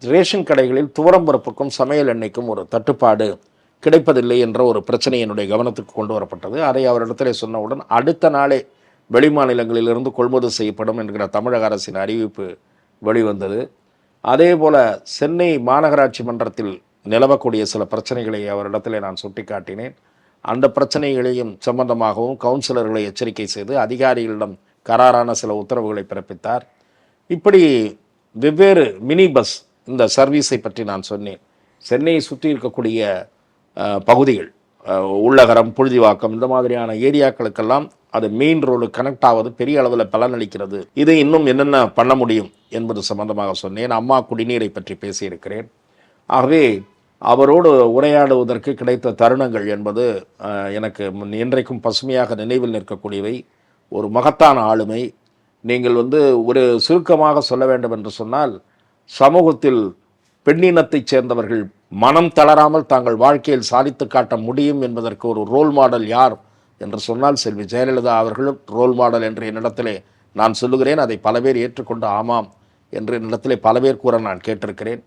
Ration கடைகளில் துவரம் பருப்புக்கும் சமையல் எண்ணெய்க்கும் ஒரு தட்டுப்பாடு கிடைப்பதில்லை என்ற ஒரு பிரச்சனை என்னுடைய கவனத்துக்கு கொண்டு வரப்பட்டது. அதை அவரிடத்திலே சொன்னவுடன் அடுத்த நாளே வெளிமாநிலங்களிலிருந்து கொள்முதல் செய்யப்படும் என்கிற தமிழக அரசின் அறிவிப்பு வெளிவந்தது. அதே போல சென்னை மாநகராட்சி மன்றத்தில் நிலவக்கூடிய சில பிரச்சனைகளை அவரிடத்தில் நான் சுட்டிக்காட்டினேன். அந்த பிரச்சனைகளையும் சம்பந்தமாகவும் கவுன்சிலர்களை எச்சரிக்கை செய்து அதிகாரிகளிடம் கராரான சில உத்தரவுகளை பிறப்பித்தார். இப்படி வெவ்வேறு மினி பஸ் இந்த சர்வீஸை பற்றி நான் சொன்னேன். சென்னையை சுற்றி இருக்கக்கூடிய பகுதிகள் உள்ளகரம் புழுதிவாக்கம் இந்த மாதிரியான ஏரியாக்களுக்கெல்லாம் அது மெயின் ரோடு கனெக்ட் ஆவது பெரிய அளவில் பலனளிக்கிறது. இது இன்னும் என்னென்ன பண்ண முடியும் என்பது சம்பந்தமாக சொன்னேன். அம்மா குடிநீரை பற்றி பேசியிருக்கிறேன். ஆகவே அவரோடு உரையாடுவதற்கு கிடைத்த தருணங்கள் என்பது எனக்கு முன் பசுமையாக நினைவில் நிற்கக்கூடியவை. ஒரு மகத்தான ஆளுமை. நீங்கள் வந்து ஒரு சுருக்கமாக சொல்ல வேண்டும் என்று சொன்னால் சமூகத்தில் பெண்ணினத்தைச் சேர்ந்தவர்கள் மனம் தளராமல் தாங்கள் வாழ்க்கையில் சாதித்து காட்ட முடியும் என்பதற்கு ஒரு ரோல் மாடல் யார் என்று சொன்னால் செல்வி ஜெயலலிதா அவர்களும் ரோல் மாடல் என்று என்னிடத்திலே நான் சொல்லுகிறேன். அதை பல பேர் ஏற்றுக்கொண்டு ஆமாம் என்று என்னிடத்திலே பல பேர் கூற நான் கேட்டிருக்கிறேன்.